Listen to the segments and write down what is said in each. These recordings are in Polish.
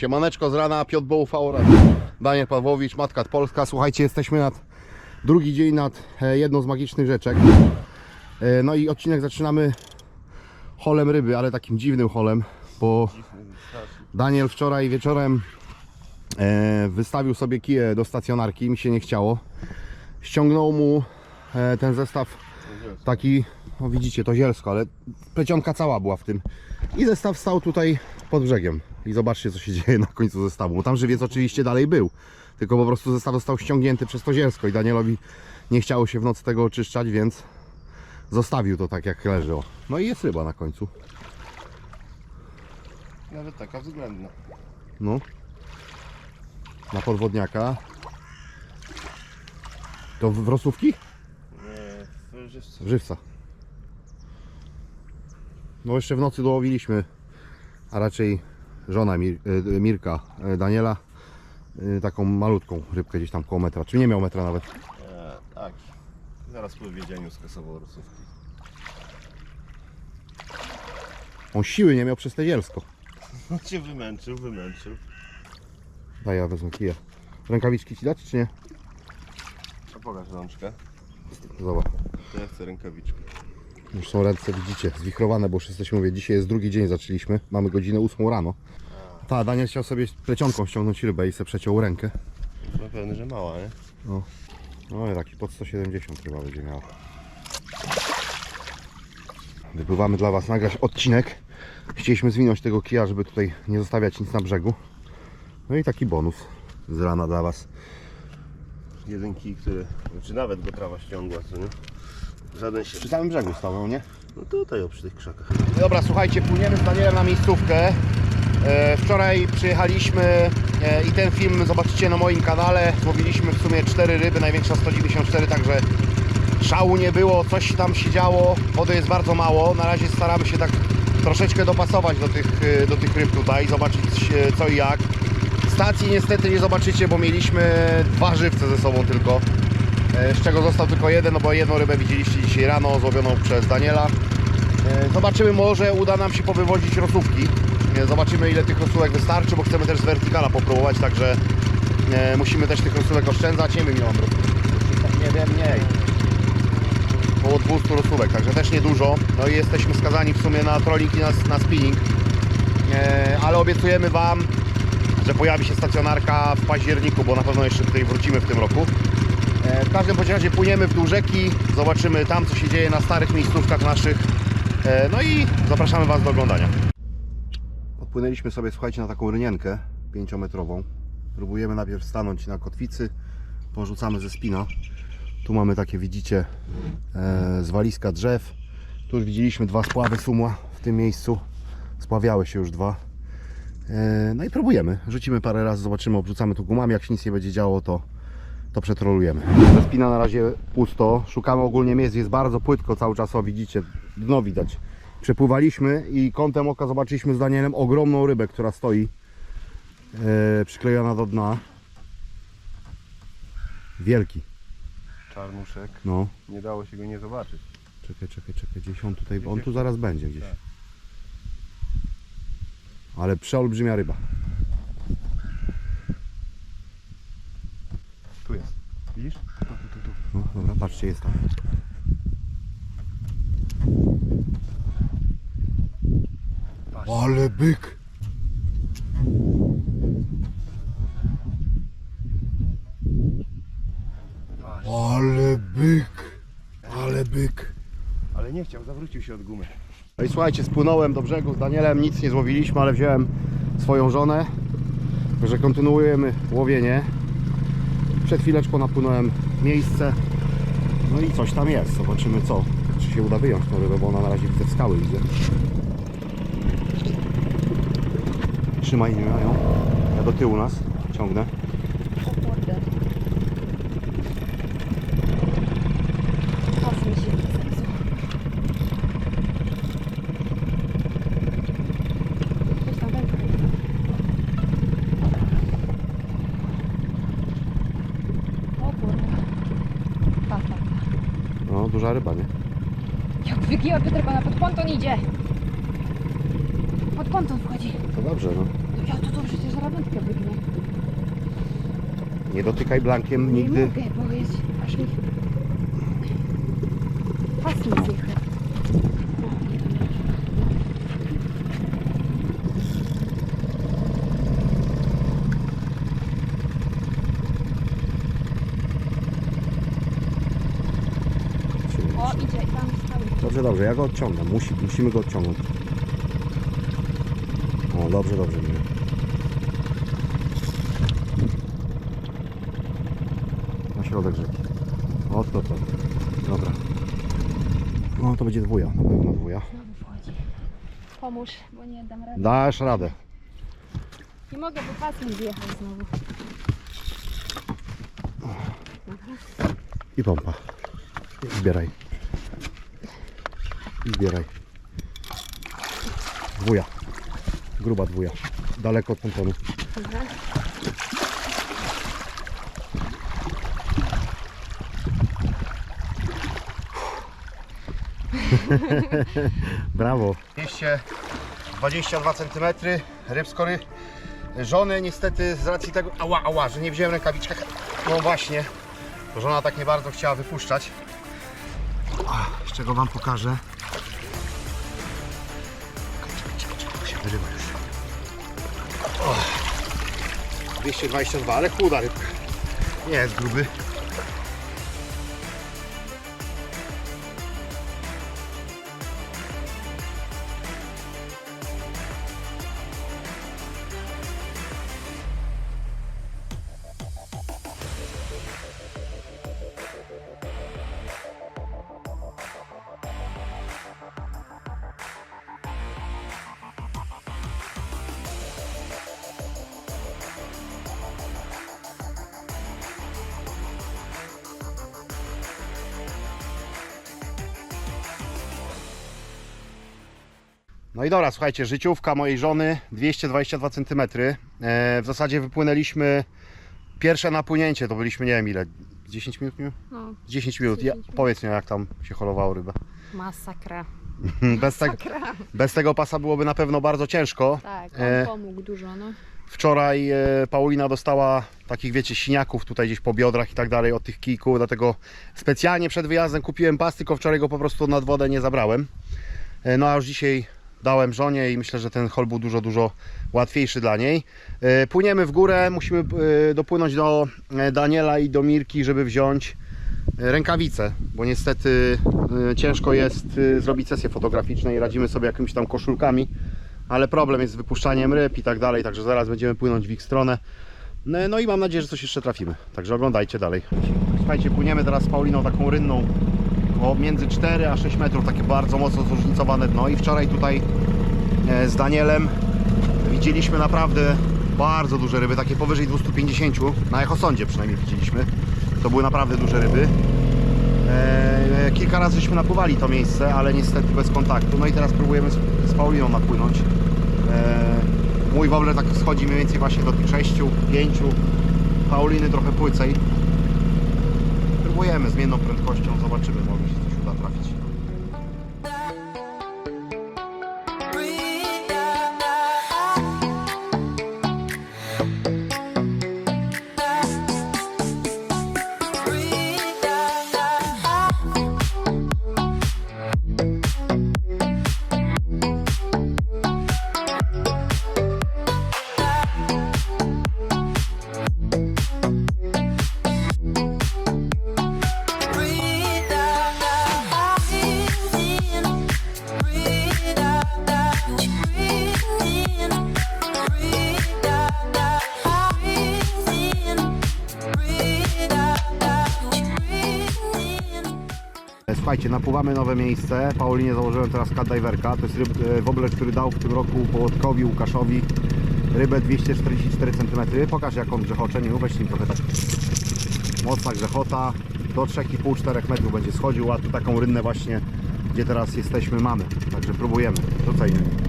Siemaneczko z rana, Piotr Bołów, oraz Daniel Pawłowicz, Matka Polska. Słuchajcie, jesteśmy nad drugi dzień nad e, jedną z magicznych rzeczek. E, No i odcinek zaczynamy holem ryby, ale takim dziwnym holem, bo Daniel wczoraj wieczorem e, wystawił sobie kije do stacjonarki, mi się nie chciało. Ściągnął mu ten zestaw taki, no widzicie to zielsko, ale plecionka cała była w tym. I zestaw stał tutaj pod brzegiem. I zobaczcie co się dzieje na końcu zestawu. Bo tam żywiec oczywiście dalej był. Tylko po prostu zestaw został ściągnięty przez to zielsko i Danielowi nie chciało się w nocy tego oczyszczać, więc zostawił to tak jak leży. o. No i jest ryba na końcu. Nawet taka względna. No. Na podwodniaka. To w rosówki? Nie, w żywcu. W żywca. No jeszcze w nocy dołowiliśmy, a raczej żona Mir, y, Mirka y, Daniela, y, taką malutką rybkę gdzieś tam koło metra, czy nie miał metra nawet. E, tak. Zaraz po wiedzieniu skasował rusówki. On siły nie miał przez te zielsko. No cię wymęczył, wymęczył. Daj ja wezmę kija. Rękawiczki ci dać czy nie? A pokaż rączkę. Zobacz. To ja chcę rękawiczkę. Już są ręce, widzicie, zwichrowane, bo już jesteśmy, mówię, dzisiaj jest drugi dzień, zaczęliśmy. Mamy godzinę 8 rano. Ta, Daniel chciał sobie plecionką ściągnąć rybę i sobie przeciął rękę. No pewny, że mała, nie? No, no i taki pod 170 chyba będzie miał. Wypływamy dla Was nagrać odcinek. Chcieliśmy zwinąć tego kija, żeby tutaj nie zostawiać nic na brzegu. No i taki bonus z rana dla Was. Jeden kij, który... Czy nawet go trawa ściągła, co nie? Żaden się... Przy samym brzegu stał, nie? No tutaj, o, przy tych krzakach. Dobra, słuchajcie, płyniemy z Danielem na miejscówkę. E, Wczoraj przyjechaliśmy e, i ten film zobaczycie na moim kanale. Złowiliśmy w sumie 4 ryby, największa 194, także szału nie było, coś tam się działo. Wody jest bardzo mało. Na razie staramy się tak troszeczkę dopasować do tych, e, do tych ryb tutaj, zobaczyć e, co i jak. Stacji niestety nie zobaczycie, bo mieliśmy dwa żywce ze sobą tylko. E, Z czego został tylko jeden, no bo jedną rybę widzieliście dzisiaj rano, złowioną przez Daniela. E, Zobaczymy, może uda nam się powywozić rosówki. E, Zobaczymy ile tych rosówek wystarczy, bo chcemy też z wertykala popróbować, także musimy też tych rosówek oszczędzać. Nie wiem ile mam. Nie wiem, mniej. Około 200 rosówek, także też niedużo. No i jesteśmy skazani w sumie na trolling i na, na spinning. Ale obiecujemy Wam, że pojawi się stacjonarka w październiku, bo na pewno jeszcze tutaj wrócimy w tym roku. E, W każdym bądź razie płyniemy w dół rzeki, zobaczymy tam co się dzieje na starych miejscówkach naszych. E, No i zapraszamy Was do oglądania. Odpłynęliśmy sobie, słuchajcie, na taką rynienkę 5-metrową. Próbujemy najpierw stanąć na kotwicy, porzucamy ze spina. Tu mamy takie, widzicie, e, zwaliska drzew. Tu już widzieliśmy dwa spławy sumła w tym miejscu. Spławiały się już dwa. No i próbujemy. Rzucimy parę razy, zobaczymy, obrzucamy tu gumami. Jak się nic nie będzie działo, to, to przetrolujemy. Ze spina na razie pusto. Szukamy ogólnie miejsc, jest bardzo płytko cały czas, o widzicie, dno widać. Przepływaliśmy i kątem oka zobaczyliśmy z Danielem ogromną rybę, która stoi e, przyklejona do dna. Wielki, Czarnuszek. no. Nie dało się go nie zobaczyć. Czekaj, czekaj, czekaj, gdzieś on tutaj, on tu zaraz będzie gdzieś. Tak. Ale przeolbrzymia ryba. Tu jest. Widzisz? No, dobra, patrzcie, jest tam. Patrz. Ale byk! Patrz. Ale byk! Ale byk! Ale nie chciał, zawrócił się od gumy. No i słuchajcie, spłynąłem do brzegu z Danielem, nic nie złowiliśmy, ale wziąłem swoją żonę. Także kontynuujemy łowienie. Przed chwileczką napłynąłem miejsce. No i coś tam jest, zobaczymy co. Czy się uda wyjąć tą rybę, bo ona na razie widzę w skały widzę. Trzymaj ją. Ja do tyłu nas ciągnę. O kurde. Pas mi się zepsuł. Coś tam wędka jest. O kurde. Pa, pa, pa. No, duża ryba, nie? Jak wygięła Piotrka na pod ponton idzie. Pod ponton wchodzi. To dobrze, no. Ja to to przecież rabętkę wygnie. Nie dotykaj blankiem Nie nigdy. mogę, bo jest aż mi... Pas mi zjechał. Tam stały. Dobrze, dobrze, ja go odciągam. Musi, musimy go odciągnąć. O, dobrze, dobrze. Minie. Na środek rzeki. O, to, to. Dobra. No, to będzie dwuja, na pewno dwuja. Znowu wchodzi. Pomóż, bo nie dam rady. Dasz radę. Nie mogę, bo pas mi zjechał znowu. I pompa. Zbieraj. I zbieraj. Dwuja. Gruba dwuja. Daleko od pontonu. Dobra. Brawo. 222 cm ryb skory żony niestety z racji tego, ała, ała, że nie wziąłem rękawiczek, no właśnie, to żona tak nie bardzo chciała wypuszczać. Z czego Wam pokażę. 222, ale chuda rybka. Nie jest gruby. No i dobra, słuchajcie, życiówka mojej żony 222 cm. E, w zasadzie wypłynęliśmy pierwsze napłynięcie, to byliśmy nie wiem ile, 10 minut? Nie? No, 10 minut. Ja, 10 minut. powiedz mi jak tam się holowało ryba. masakra. Bez, te, bez tego pasa byłoby na pewno bardzo ciężko. Tak, on E, pomógł dużo, no. Wczoraj e, Paulina dostała takich, wiecie, siniaków tutaj gdzieś po biodrach i tak dalej od tych kijków, dlatego specjalnie przed wyjazdem kupiłem pas, tylko wczoraj go po prostu nad wodę nie zabrałem. E, No a już dzisiaj dałem żonie i myślę, że ten hol był dużo, dużo łatwiejszy dla niej. E, Płyniemy w górę, musimy e, dopłynąć do e, Daniela i do Mirki, żeby wziąć rękawice, bo niestety ciężko jest zrobić sesję fotograficzną i radzimy sobie jakimiś tam koszulkami ale problem jest z wypuszczaniem ryb i tak dalej, także zaraz będziemy płynąć w ich stronę. No, no i mam nadzieję, że coś jeszcze trafimy. Także oglądajcie dalej. Słuchajcie, płyniemy teraz z Pauliną taką rynną o między 4 a 6 metrów, takie bardzo mocno zróżnicowane dno i wczoraj tutaj e, z Danielem widzieliśmy naprawdę bardzo duże ryby, takie powyżej 250, na echosądzie przynajmniej widzieliśmy. To były naprawdę duże ryby. E, kilka razy żeśmy napływali to miejsce, ale niestety bez kontaktu. No i teraz próbujemy z, Pauliną napłynąć. E, mój wobler tak schodzi mniej więcej właśnie do tych 6, 5. Pauliny trochę płycej. Próbujemy zmienną prędkością, zobaczymy, może się coś uda trafić. Napływamy nowe miejsce. Paulinie założyłem teraz cat diverka. To jest ryb, e, wobler, który dał w tym roku Połotkowi, Łukaszowi rybę 244 cm. Pokaż jak on grzechocze, nie trochę tak. Mocna grzechota. Do 3,5-4 metrów będzie schodził, a tu taką rynnę właśnie, gdzie teraz jesteśmy, mamy. Także próbujemy. Rzucaj nim.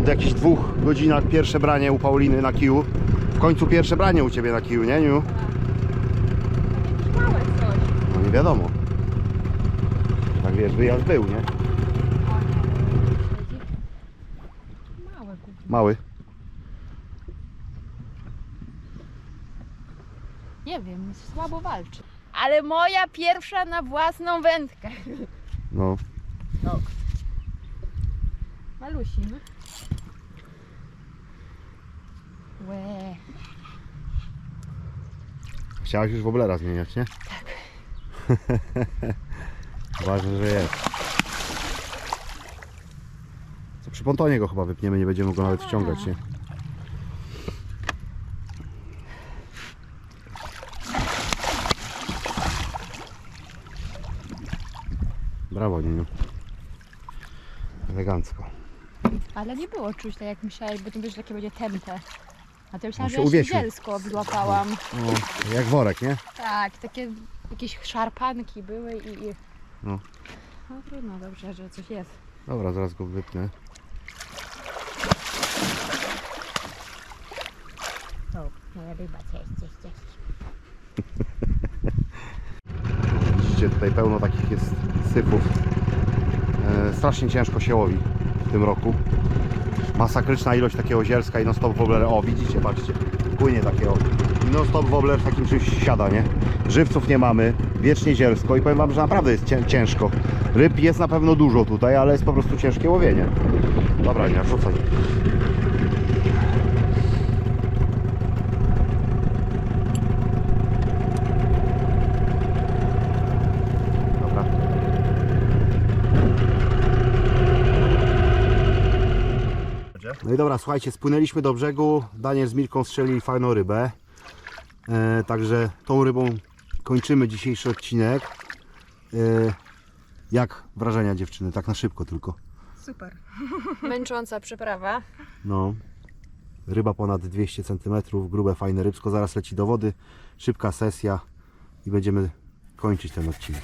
Od jakichś dwóch godzinach pierwsze branie u Pauliny na kiju. końcu pierwsze branie u Ciebie na kiju, nie Niu? Małe coś. No nie wiadomo. Tak wiesz, wyjazd był, nie? Małe. Mały. Nie wiem, słabo walczy. Ale moja pierwsza na własną wędkę. No. Malusin. Łe. Chciałaś już woblera zmieniać, nie? Tak. Ważne, że jest. Co przy pontonie go chyba wypniemy, nie będziemy go nawet wciągać, nie? Brawo, Nieniu. Elegancko. Ale nie było czuć tak jak myślałeś, bo to wiesz, jakie będzie tempe. A to myślałam, się że ja uwiesił. wyłapałam. No, jak worek, nie? Tak, takie jakieś szarpanki były i... i... No. No trudno, dobrze, że coś jest. Dobra, zaraz go wypnę. O, moja ryba, cześć, cześć, cześć. Widzicie, tutaj pełno takich jest sypów. E, strasznie ciężko się łowi w tym roku. Masakryczna ilość takiego zielska i non-stop wobbler. O, widzicie, patrzcie, płynie takiego. I non-stop wobbler w takim czymś siada, nie? Żywców nie mamy, wiecznie zielsko i powiem Wam, że naprawdę jest cię- ciężko. Ryb jest na pewno dużo tutaj, ale jest po prostu ciężkie łowienie. Dobra, nie, rzucaj. Dobra. No i dobra, słuchajcie, spłynęliśmy do brzegu. Daniel z Mirką strzelili fajną rybę. E, także tą rybą kończymy dzisiejszy odcinek. E, jak wrażenia dziewczyny? Tak na szybko tylko. Super. Męcząca przeprawa. No. Ryba ponad 200 cm, grube, fajne rybsko. Zaraz leci do wody. Szybka sesja i będziemy kończyć ten odcinek.